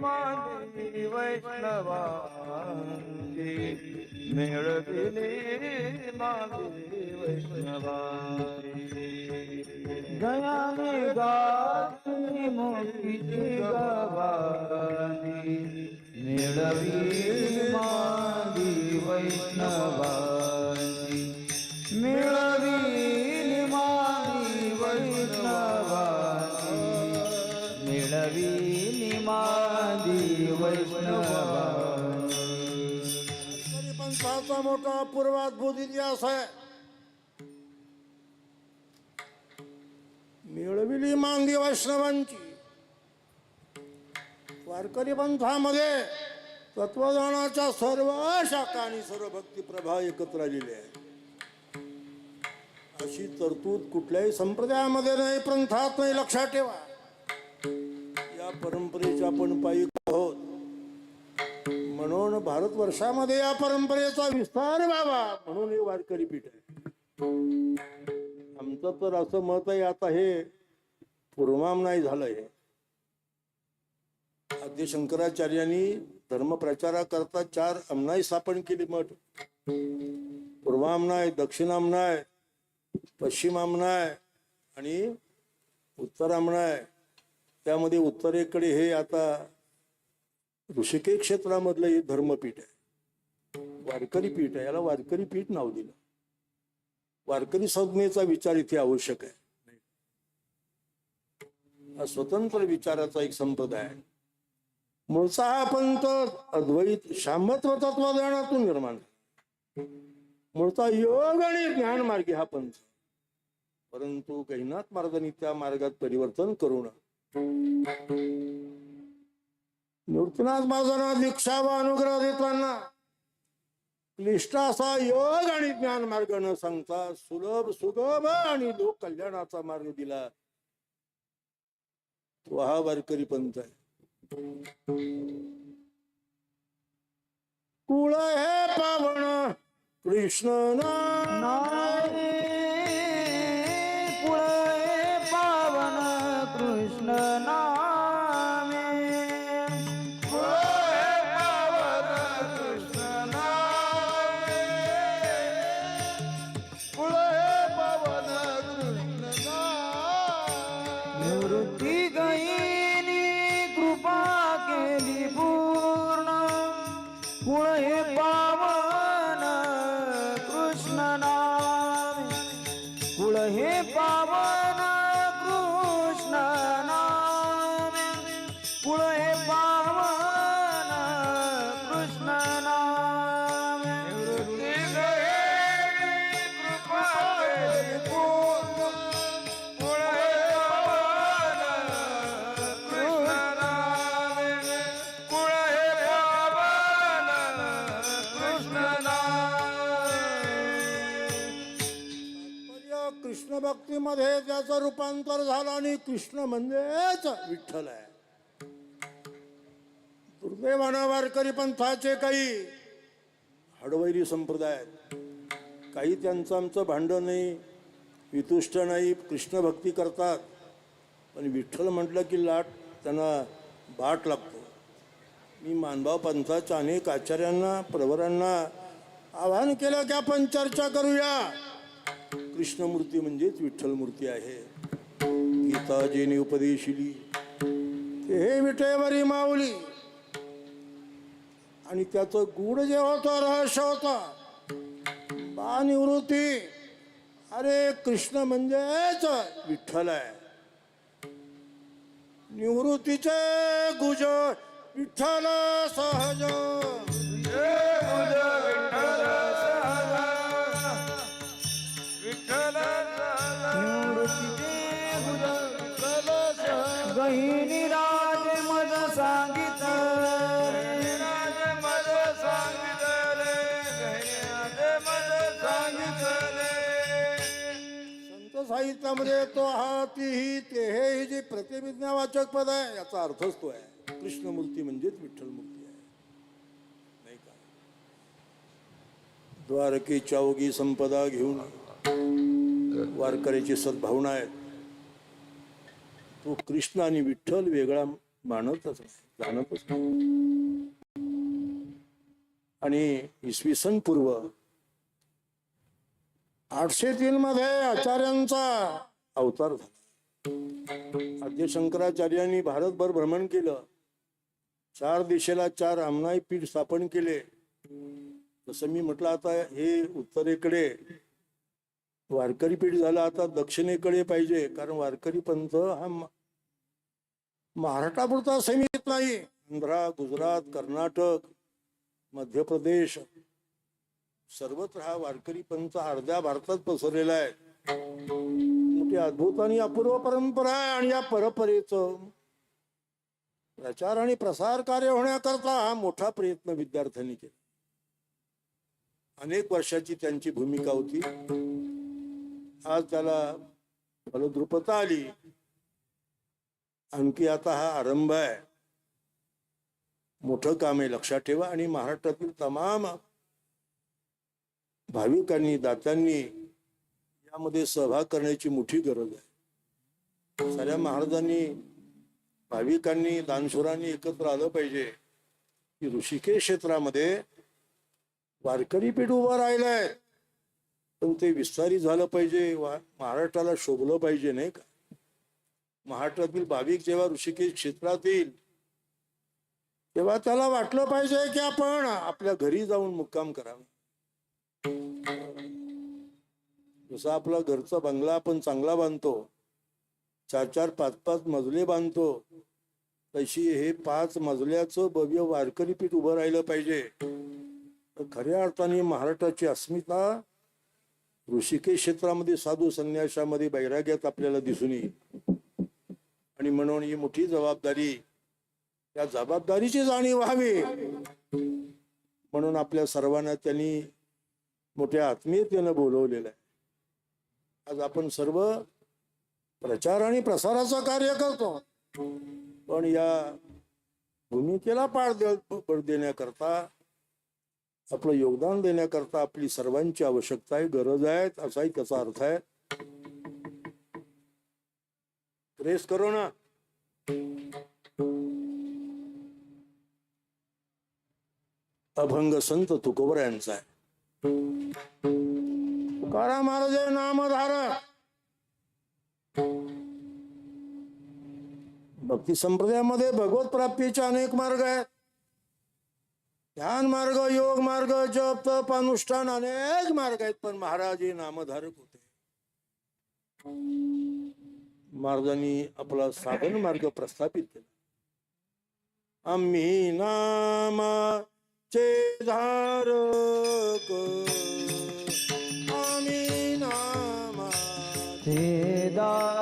मांदी वैष्णवांची मिळविली मांदी वैष्णवांची गयाने गाती मोतीची गवानी मिळवी मांदी वैष्णवा मोठा पूर्वाद्भूत इतिहास आहे. मिळविली मांदी वैष्णवांची. वारकरी पंथामध्ये तत्वज्ञानाच्या सर्व शाखा आणि सर्व भक्ती प्रभाव एकत्र आलेले आहे अशी तरतूद कुठल्याही संप्रदायामध्ये नाही पंथात नाही लक्षात ठेवा. या परंपरेच्या आपण पायी आहोत. म्हणून भारतवर्षामध्ये या परंपरेचा विस्तार व्हावा म्हणून हे वारकरी पीठ आहे. आमचं तर असं मत आहे आता हे पूर्वाम नाही झालं हे. आद्य शंकराचार्यांनी धर्मप्रचाराकरता चार अमनाई स्थापन केली मठ. पूर्वामनाय दक्षिणामनाय पश्चिमामनाय आणि उत्तरामनाय त्यामध्ये उत्तरेकडे हे आता ऋषिकेश क्षेत्रामधलं हे धर्मपीठ आहे. वारकरी पीठ आहे. याला वारकरी पीठ नाव दिलं. वारकरी संज्ञेचा विचार इथे आवश्यक आहे. हा स्वतंत्र विचाराचा एक संप्रदाय आहे. मूळचा हा पंथ अद्वैत शामत्व तत्वज्ञानातून निर्माण मूळचा योग आणि ज्ञान मार्गी हा पंथ. परंतु गहिनाथ मार्गाने त्या मार्गात परिवर्तन करू मूर्तीनाथ महाराजांना दीक्षा व अनुग्रह देताना क्लिष्ट असा योग आणि ज्ञान मार्ग न सांगता सुलभ सुगम आणि लोक कल्याणाचा मार्ग दिला. तो हा वारकरी पंत आहे. कुळ हे पावण कृष्ण नाय कुळ हे पावन कृष्ण भक्तीमध्ये त्याचं रूपांतर झालं आणि कृष्ण म्हणजेच विठ्ठल आहे. दुर्दैवानं वारकरी पंथाचे काही हडवैरी संप्रदाय आहेत. काही त्यांचं आमचं भांडण नाही वितुष्ट नाही कृष्ण भक्ती करतात. पण विठ्ठल म्हटलं की लाट त्यांना बाट लागतो. मी मानभाव पंथाच्या अनेक आचार्यांना प्रवरांना आवाहन केलं की आपण चर्चा करूया. कृष्णमूर्ती म्हणजेच विठ्ठल मूर्ती आहे. गीताजीने उपदेशिली. ते हे विठेवरी माऊली. आणि त्याचं गुढ जे होतं रहस्य होतं बा निवृत्ती अरे कृष्ण म्हणजेच विठ्ठल आहे. निवृत्तीचे गुज विठ्ठल सहज. साहित्यामध्ये तो हा ती ही ते हे ही जी प्रतिविज्ञावाचक पद आहे याचा अर्थच तो आहे. कृष्णमूर्ती म्हणजेच विठ्ठल मूर्ती आहे. नाही का? द्वारकी ओगी संपदा घेऊन वारकऱ्याची सद्भावना आहेत तो कृष्ण आणि विठ्ठल वेगळा मानतच जाणतच आणि इसवी सन पूर्व आठशे तीन मध्ये आचार्यांचा अवतार झाला. आद्य शंकराचार्यांनी भारतभर भ्रमण केलं. चार दिशेला चार आमनाई पीठ स्थापन केले. जसं मी म्हटलं आता हे उत्तरेकडे वारकरी पीठ झालं आता दक्षिणेकडे पाहिजे कारण वारकरी पंथ हा महाराष्ट्रापुरता सीमित नाही. आंध्रा गुजरात कर्नाटक मध्य प्रदेश सर्वत्र हा वारकरी पंथ अर्ध्या भारतात पसरलेला आहे. मोठी अद्भुत आणि अपूर्व परंपरा आहे आणि या परंपरेच प्रचार आणि प्रसार कार्य होण्याकरता हा मोठा प्रयत्न विद्यार्थ्यांनी केला. अनेक वर्षाची त्यांची भूमिका होती. आज त्याला फलद्रुपता आली. आणखी आता हा आरंभ आहे. मोठं काम आहे लक्षात ठेवा. आणि महाराष्ट्रातील तमाम भाविकांनी दात्यांनी यामध्ये सहभाग करण्याची मोठी गरज आहे. साऱ्या महाराजांनी भाविकांनी दानशुरांनी एकत्र आलं पाहिजे की ऋषिकेश क्षेत्रामध्ये वारकरी पीठ उभं राहिलंय. पण ते विस्तारित झालं पाहिजे महाराष्ट्राला शोभलं पाहिजे नाही का? महाराष्ट्रातील भाविक जेव्हा ऋषिकेश क्षेत्रात येईल तेव्हा त्याला वाटलं पाहिजे की आपण आपल्या घरी जाऊन मुक्काम करावा. जसा आपला घरचा बंगला आपण चांगला बांधतो चार चार पाच पाच मजले बांधतो तशी हे पाच मजल्याचं भव्य वारकरी पीठ उभं राहिलं पाहिजे. तर खऱ्या अर्थाने महाराष्ट्राची अस्मिता ऋषिकेश क्षेत्रामध्ये साधू संन्यासामध्ये बैराग्यात आपल्याला दिसून येईल. आणि म्हणून ही मोठी जबाबदारी या जबाबदारीची जाणीव व्हावी. म्हणून आपल्या सर्वांना त्यांनी मोठ्या आत्मीयतेनं बोलवलेलं आहे. आज आपण सर्व प्रचार आणि प्रसाराचं कार्य करतो. पण या भूमिकेला पाळ दे पड देण्याकरता आपलं योगदान देण्याकरता आपली सर्वांची आवश्यकता आहे गरज आहे असाही त्याचा अर्थ आहे. प्रेस करो ना. अभंग संत तुकोबर यांचा आहे. करा महाराज नाम नामधारक. भक्ती संप्रदायामध्ये भगवत प्राप्तीचे अनेक मार्ग आहेत. ध्यान मार्ग योग मार्ग जप तप अनुष्ठान अनेक मार्ग आहेत पण महाराज हे नामधारक होते. महाराजांनी आपला साधन मार्ग प्रस्थापित केला. आम्ही नामा धारक आम्ही नामा ते दारक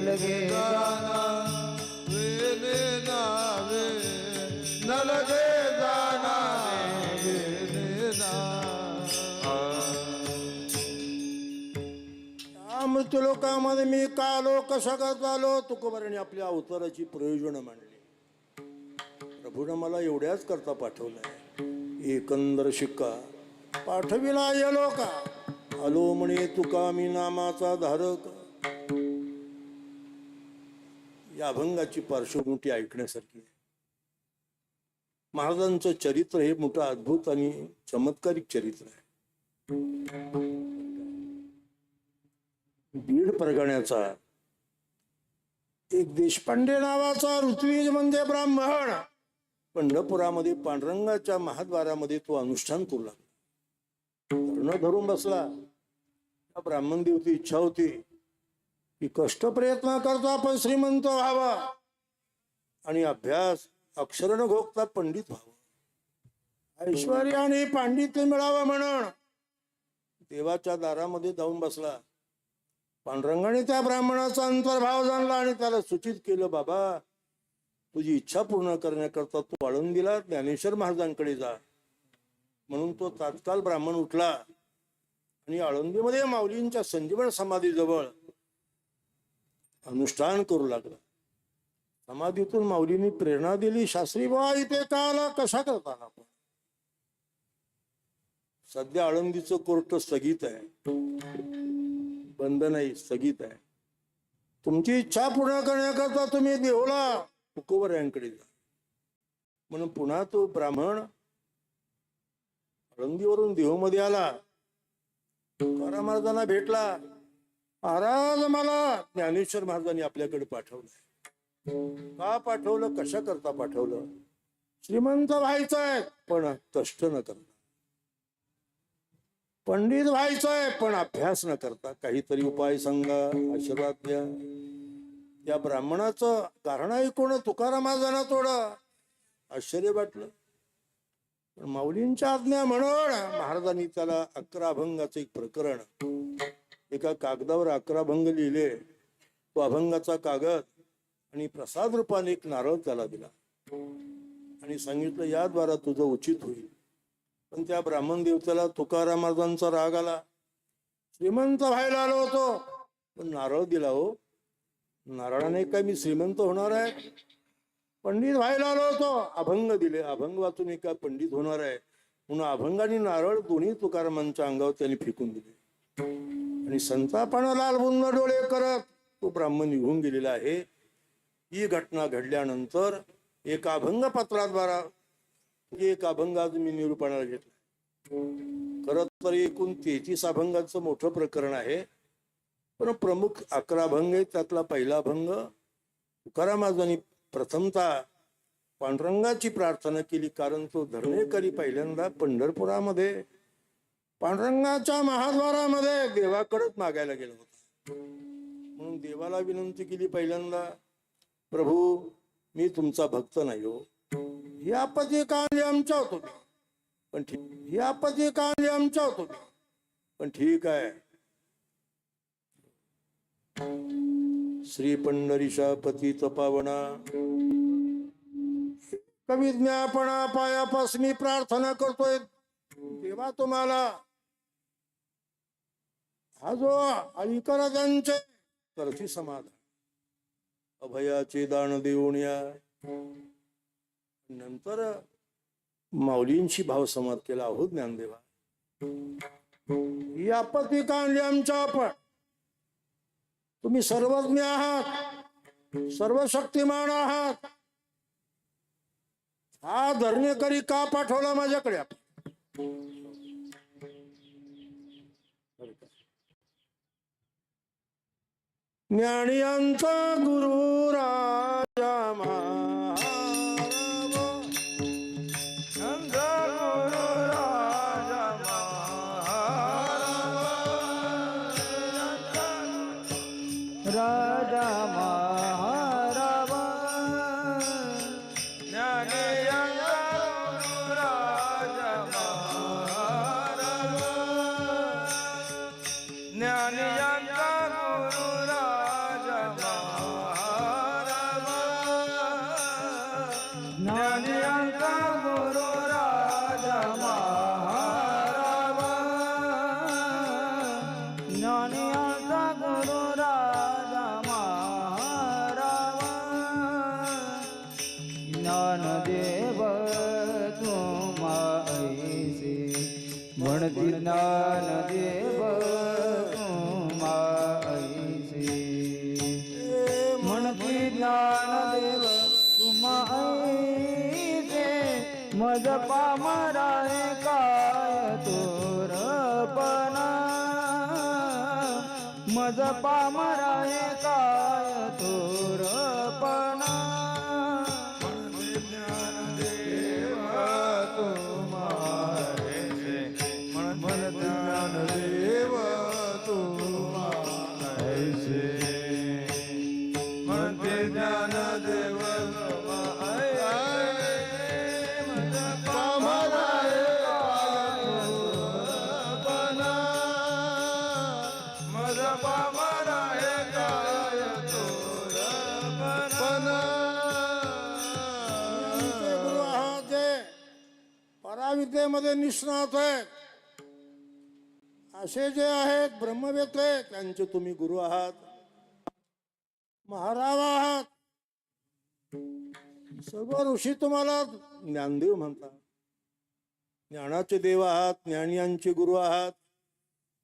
न लगे जाणावे ने नावे न लगे नावे मृत्यू लोकामध्ये मी का आलो कशा करता आलो तुकोबाराने आपल्या अवताराची प्रयोजनं मांडली. प्रभूनं मला एवढ्याच करता पाठवलंय. एकंदर शिक्का पाठविला येलो का आलो म्हणे तुका मी नामाचा धारक. या अभंगाची पार्श्वभूमी ऐकण्यासारखी आहे. महाराजांचं चरित्र हे मोठं अद्भुत आणि चमत्कारिक चरित्र आहे. बीड परगण्याचा एक देशपांडे नावाचा ऋत्विज म्हणजे ब्राह्मण. पंढरपुरामध्ये पांडुरंगाच्या महाद्वारामध्ये तो अनुष्ठान करू लागला. धरून बसला. ब्राह्मण देवची इच्छा होती. की कष्ट प्रयत्न करतो आपण श्रीमंत व्हावा. आणि अभ्यास अक्षरण भोगता पंडित व्हावं. ऐश्वर आणि पांडित्य मिळावं म्हणून देवाच्या दारामध्ये जाऊन बसला. पांडुरंगाने त्या ब्राह्मणाचा अंतर्भाव जाणला आणि त्याला सूचित केलं बाबा तुझी इच्छा पूर्ण करण्याकरता तू आळंदीला ज्ञानेश्वर महाराजांकडे जा. म्हणून तो तात्काळ ब्राह्मण उठला आणि आळंदीमध्ये माऊलींच्या संजीवन समाधीजवळ अनुष्ठान करू लागला. समाधीतून माऊलींनी प्रेरणा दिली शास्त्री बा इथे का आला? कशा करता आपण सध्या आळंदीचं कोर्ट स्थगित आहे. बंद नाही स्थगित आहे. तुमची इच्छा पूर्ण करण्याकरता तुम्ही देवला तुकोबर यांकडे जा. म्हणून पुन्हा तो ब्राह्मण आळंदीवरून देहूमध्ये आला. तुकाराम महाराजांना भेटला. महाराज मला ज्ञानेश्वर महाराजांनी आपल्याकडे पाठवलं का पाठवलं? कशा करता पाठवलं? श्रीमंत व्हायचंय पण कष्ट न करता. पंडित व्हायचंय पण अभ्यास न करता. काहीतरी उपाय सांगा आशीर्वाद द्या. या ब्राह्मणाचं कारण ऐकून तुकाराम महाराजांना थोडं आश्चर्य वाटलं. पण माऊलींच्या आज्ञा म्हणून महाराजांनी त्याला अकरा अभंगाचं एक प्रकरण एका कागदावर अकरा अभंग लिहिले. तो अभंगाचा कागद आणि प्रसाद रूपाने एक नारळ त्याला दिला. आणि सांगितलं याद्वारा तुझं उचित होईल. पण त्या ब्राह्मण देवतेला तुकाराम महाराजांचा राग आला. श्रीमंत व्हायला आलो होतो. पण नारळ दिला हो. नारळाने काय मी श्रीमंत होणार आहे? पंडित व्हायला आलो होतो. अभंग दिले. अभंग वाचून एका पंडित होणार आहे. म्हणून अभंग आणि नारळ दोन्ही तुकारामांच्या अंगावर त्यांनी फेकून दिले. आणि संतापानं लालबुंद डोळे करत तो ब्राह्मण निघून गेलेला आहे. ही घटना घडल्यानंतर एक अभंग पत्राद्वारा म्हणजे एक अभंग आज मी निरूपणाला घेतला. खरं तर एकूण तेहतीस अभंगाचं मोठं प्रकरण आहे. पण प्रमुख अकरा अभंग आहेत त्यातला पहिला अभंग तुकाराम महाराजांनी प्रथमतः पांडुरंगाची प्रार्थना केली कारण तो धरणेकरी पहिल्यांदा पंढरपुरामध्ये पांडुरंगाच्या महाद्वारामध्ये देवाकडेच मागायला गेलो होतो. म्हणून देवाला विनंती केली पहिल्यांदा प्रभू मी तुमचा भक्त नाही हो. ही आपत्ती काळली आमच्या होतो पण ठीक ही आपत्ती काळली आमच्या होतो पण ठीक आहे. श्री पंढरीशा पती तपावणा कवी ज्ञापणा पायापासून प्रार्थना करतोय. देवा तुम्हाला हा जो अलीकराजांचे करती समाधान. अभयाचे दान देऊन या. नंतर माऊलींशी भाव समाध केला. आहो ज्ञानदेवा. ही पती कांडली आमच्या आपण. तुम्ही सर्वज्ञ आहात. सर्व शक्तिमान आहात. हा धरणेकरी का पाठवला माझ्याकडे ज्ञानियांचा गुरु राजा महाराज मज पामराय काय तोरपणा पराविद्येमध्ये निष्णात आहेत. असे जे आहेत ब्रह्मवेत्ते त्यांचे तुम्ही गुरु आहात. महाराज आहात. सर्व ऋषी तुम्हाला ज्ञानदेव म्हणतात. ज्ञानाचे देव आहात ज्ञानियांचे गुरु आहात.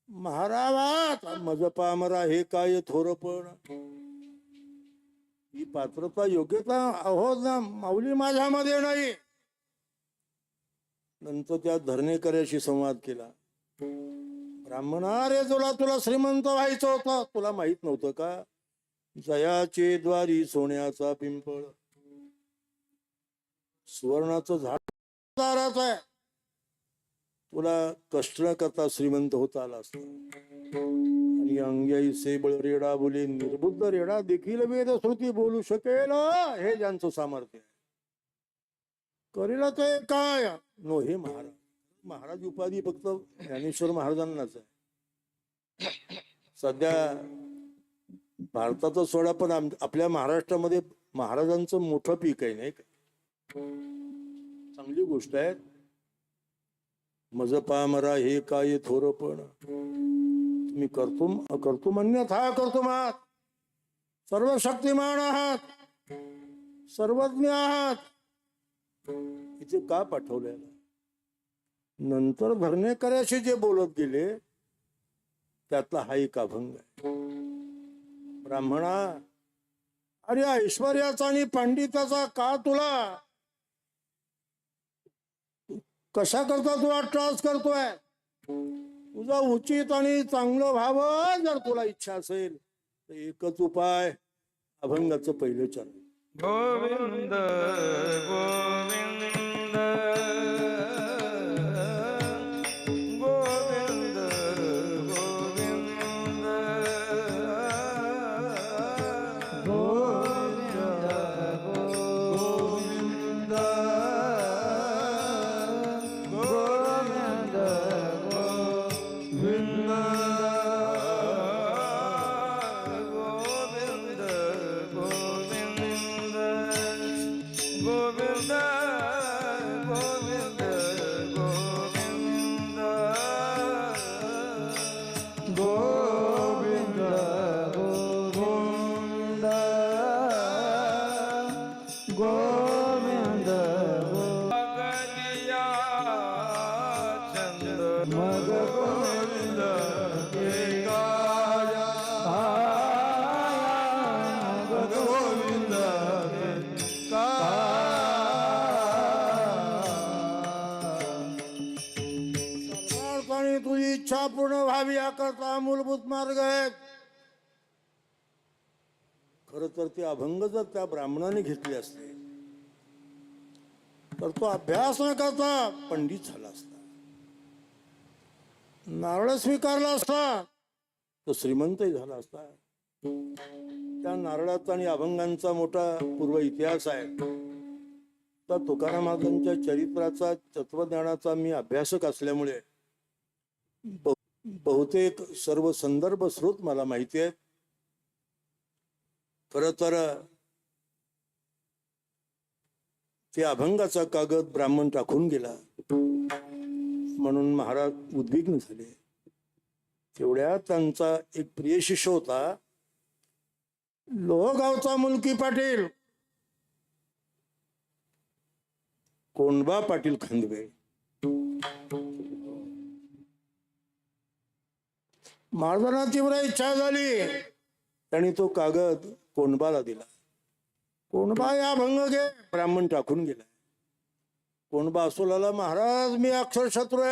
महाराज आहात. मज पामरा हे काय थोरपण? ही पात्रता योग्यता अहो ना माऊली माझ्यामध्ये नाही. नंतर त्या धरणेकऱ्याशी संवाद केला. ब्राह्मणा रे तुला तुला श्रीमंत व्हायचं होतं. तुला माहीत नव्हतं का? जयाचे द्वारी सोन्याचा पिंपळ. सुवर्णाचं झाड दाराच आहे. तुला कष्ट न करता श्रीमंत होता आला असता. आणि अंग्याई सेबळ रेडा बोले निर्बुद्ध रेडा देखील वेद श्रुती बोलू शकेल हे ज्यांचं सामर्थ्य आहे. करेला काय काय? नो हे महाराज. महाराज उपाधी फक्त ज्ञानेश्वर महाराजांनाच आहे. सध्या भारताचा सोडा पण आपल्या महाराष्ट्रामध्ये महाराजांचं मोठं पीक आहे नाही का? चांगली गोष्ट आहे. मज पामरा हे काय थोर पण. मी करतो करतो म्हणण्यात हा करतो आहात सर्व शक्तिमान आहात. सर्वज्ञ आहात. इथे का पाठवलंय? नंतर धरणेकऱ्याशी जे बोलत गेले त्यातला हा एक अभंग आहे. ब्राह्मणा अरे ऐश्वर्याचा आणि पंडिताचा का तुला? कशा करता तुला त्रास करतोय? तुझा उचित आणि चांगलं व्हावं जर तुला इच्छा असेल तर एकच उपाय अभंगाचं पहिलं चरण. गोविन्द गोविन्द तर ते अभंग जर त्या ब्राह्मणाने घेतले असते तर तो अभ्यास न करता पंडित झाला असता. नारळ स्वीकारला असता तो श्रीमंतही झाला असता. त्या नारळाचा आणि अभंगांचा मोठा पूर्व इतिहास आहे. तर तुकारामांच्या चरित्राचा तत्वज्ञानाचा मी अभ्यासक असल्यामुळे बहुतेक सर्व संदर्भ स्रोत मला माहिती आहेत. तर ते अभंगाचा कागद ब्राह्मण टाकून गेला. म्हणून महाराज उद्विग्न झाले. तेवढ्या त्यांचा एक प्रिय शिष्य होता. लोहगावचा मुलकी पाटील. कोंडबा पाटील खांदवे महाराजांना तीव्र इच्छा झाली. त्यांनी तो कागद कोंडबाला दिला. कोंडबा या भंग घे. ब्राह्मण टाकून गेला. कोणबा असोलाला महाराज मी अक्षर शत्रू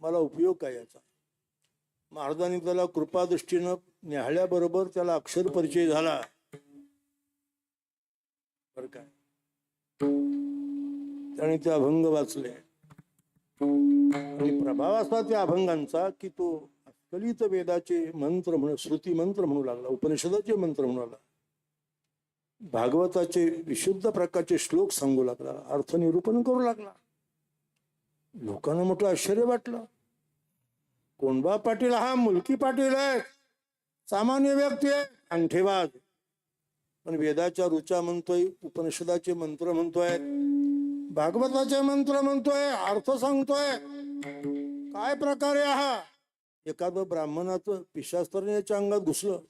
मला उपयोग काय याचा? महाराजांनी त्याला कृपादृष्टीनं न्याहाळ्याबरोबर त्याला अक्षर परिचय झाला. बर काय त्याने ते अभंग वाचले. आणि प्रभाव असा त्या अभंगांचा की तो कलित वेदाचे मंत्र म्हणून श्रुती मंत्र म्हणू लागला उपनिषदाचे मंत्र म्हणू लागला. भागवताचे विशुद्ध प्रकारचे श्लोक सांगू लागला अर्थ निरूपण करू लागला. लोकांना मोठं आश्चर्य वाटलं. कोणबा पाटील? हा मुलकी पाटील आहे. सामान्य व्यक्ती आहे. अंगठेवाद. पण वेदाच्या रुचा म्हणतोय उपनिषदाचे मंत्र म्हणतोय भागवताचे मंत्र म्हणतोय अर्थ सांगतोय. काय प्रकारे हा एखादं ब्राह्मणाचं पिशास्त्र याच्या अंगात घुसलं.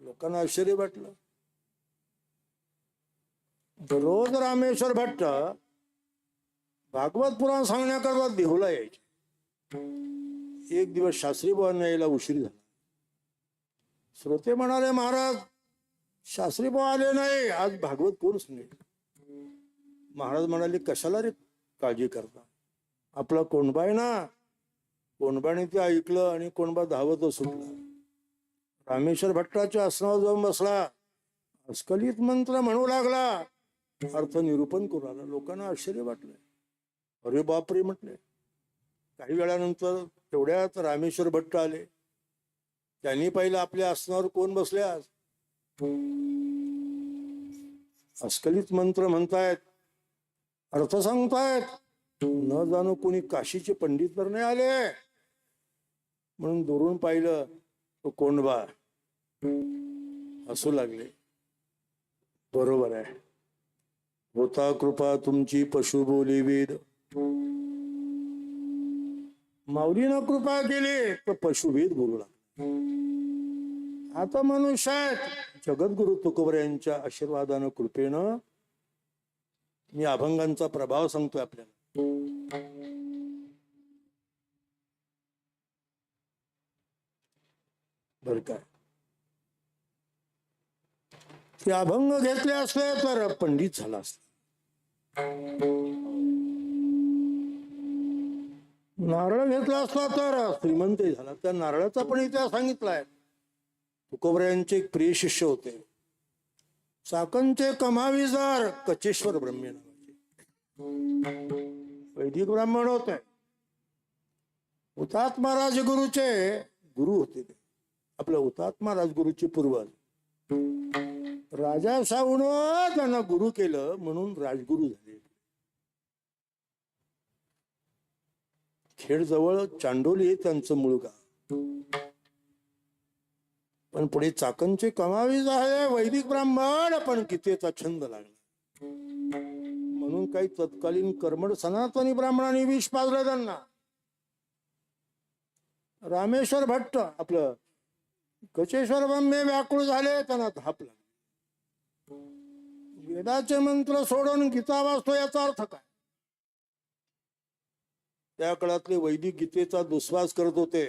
लोकांना आश्चर्य वाटलं. दररोज रामेश्वर भट्ट भागवत पुराण सांगण्याकरता देहूला यायचे. एक दिवस शास्त्री बुवांना यायला उशीर झाला. श्रोते म्हणाले महाराज शास्त्री बुवा आले नाही आज भागवत कोण सांगेल महाराज म्हणाले कशाला रे काळजी करता? आपला कोंडबाय आहे ना कोणबाने ते ऐकलं आणि कोणबा धावत सुटला रामेश्वर भट्टाच्या आसनावर जाऊन बसला. अस्खलित मंत्र म्हणू लागला. अर्थ निरूपण करू लागला. लोकांना आश्चर्य वाटलं अरे बापरे म्हटले. काही वेळानंतर तेवढ्यात रामेश्वर भट्ट आले. त्यांनी पाहिलं आपल्या आसनावर कोण बसले आज अस्खलित मंत्र म्हणतायत. अर्थ सांगतायत. न जाणो कोणी काशीचे पंडित तर नाही आले. म्हणून दुरून पाहिलं तो कोंडबा असू लागले. बरोबर आहे. होता कृपा तुमची पशु बोली वेद. माऊलीनं कृपा केली तर पशुवेद बोलू लागला. आता मनुष्य जगद्गुरु तुकोबर यांच्या आशीर्वादानं कृपेनं मी अभंगांचा प्रभाव सांगतोय आपल्याला. बर काय ते अभंग घेतले असले तर पंडित झाला असता. नारळ घेतला असला तर श्रीमंत झाला. त्या नारळाचा पण इतिहास सांगितलाय. तुकोबऱ्यांचे एक प्रिय शिष्य होते. चाकणचे कमाविजार कचेश्वर ब्रह्मे नावाचे. वैदिक ब्राह्मण होते. हुतात्मा राजगुरूचे गुरु होते ते. आपल्या हुतात्मा राजगुरूचे पूर्वज राजा साहून त्यांना गुरु केलं म्हणून राजगुरु झाले. खेड जवळ चांडोली हे त्यांचं मूळ गाव. पण पुढे चाकणचे कमावी झाले वैदिक ब्राह्मण पण गीतेचा छंद लागला. म्हणून काही तत्कालीन कर्मड सनातनी ब्राह्मणांनी विष पाजलं त्यांना. रामेश्वर भट्ट आपलं कचेश्वर बंबे व्याकुळ झाले त्यांना धाप लागली वेदाचे मंत्र सोडून गीता वाचतो याचा अर्थ काय? त्या काळातले वैदिक गीतेचा दुस्वास करत होते.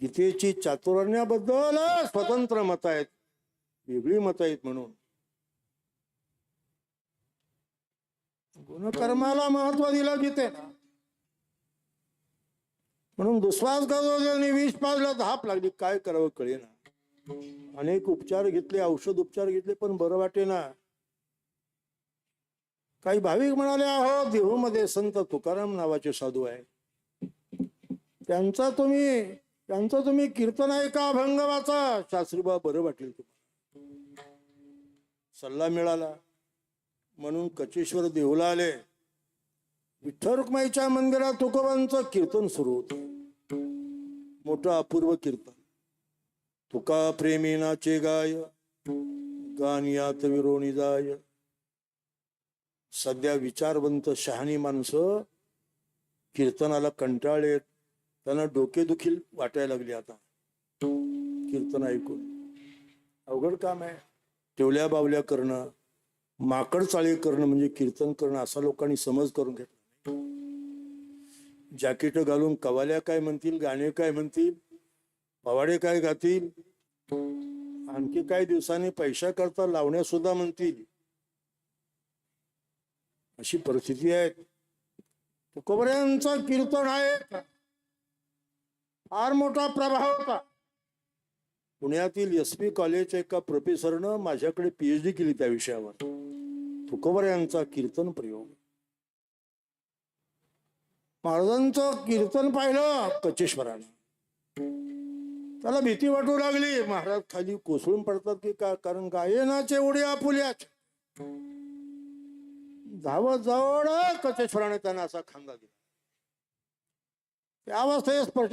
गीतेची चातुर्ण्याबद्दल स्वतंत्र मत आहेत वेगळी मत आहेत म्हणून. गुणकर्माला महत्त्व दिलं गीतेला म्हणून दुस्वास विष पाजला धाप लागली. काय करावं कळेना. अनेक उपचार घेतले औषध उपचार घेतले पण बरं वाटेना. काही भाविक म्हणाले अहो देहूमध्ये संत तुकाराम नावाचे साधू आहे त्यांचा तुम्ही त्यांचं तुम्ही कीर्तन ऐका अभंग वाचा. शास्त्रीबा बरं वाटेल तुम्हाला. सल्ला मिळाला. म्हणून कचेश्वर देहूला आले. विठ्ठल रुक्माईच्या मंदिरात तुकोबांचं कीर्तन सुरू होत. मोठं अपूर्व कीर्तन. तुका प्रेमीनाचे गाय गान यात विरोणी जाय. सध्या विचारवंत शहाणी माणसं कीर्तनाला कंटाळेत त्यांना डोकेदुखी वाटायला लागली आता. कीर्तन ऐकून. अवघड काम आहे. टेवल्या बावल्या करणं माकड चाळी करणं म्हणजे कीर्तन करणं असा लोकांनी समज करून घेतला. जॅकेट घालून कवाल्या काय म्हणतील गाणे काय म्हणतील पवाडे काय गातील आणखी काही दिवसांनी पैशा करता लावण्या सुद्धा म्हणतील. अशी परिस्थिती आहे. तुकोबऱ्यांचा कीर्तन आहे. फार मोठा प्रभाव होता. पुण्यातील एस पी कॉलेजच्या एका प्रोफेसरनं माझ्याकडे पीएचडी केली त्या विषयावर. तुकोबर यांचा कीर्तन प्रयोग. महाराजांचं कीर्तन पाहिलं कचेश्वराने. त्याला भीती वाटू लागली. महाराज खाली कोसळून पडतात की का कारण गायनाचे उडी आपुल्यात धावत जवळ कचेश्वराने त्यांना असा खांदा दिला. त्या अवस्थेत स्पर्श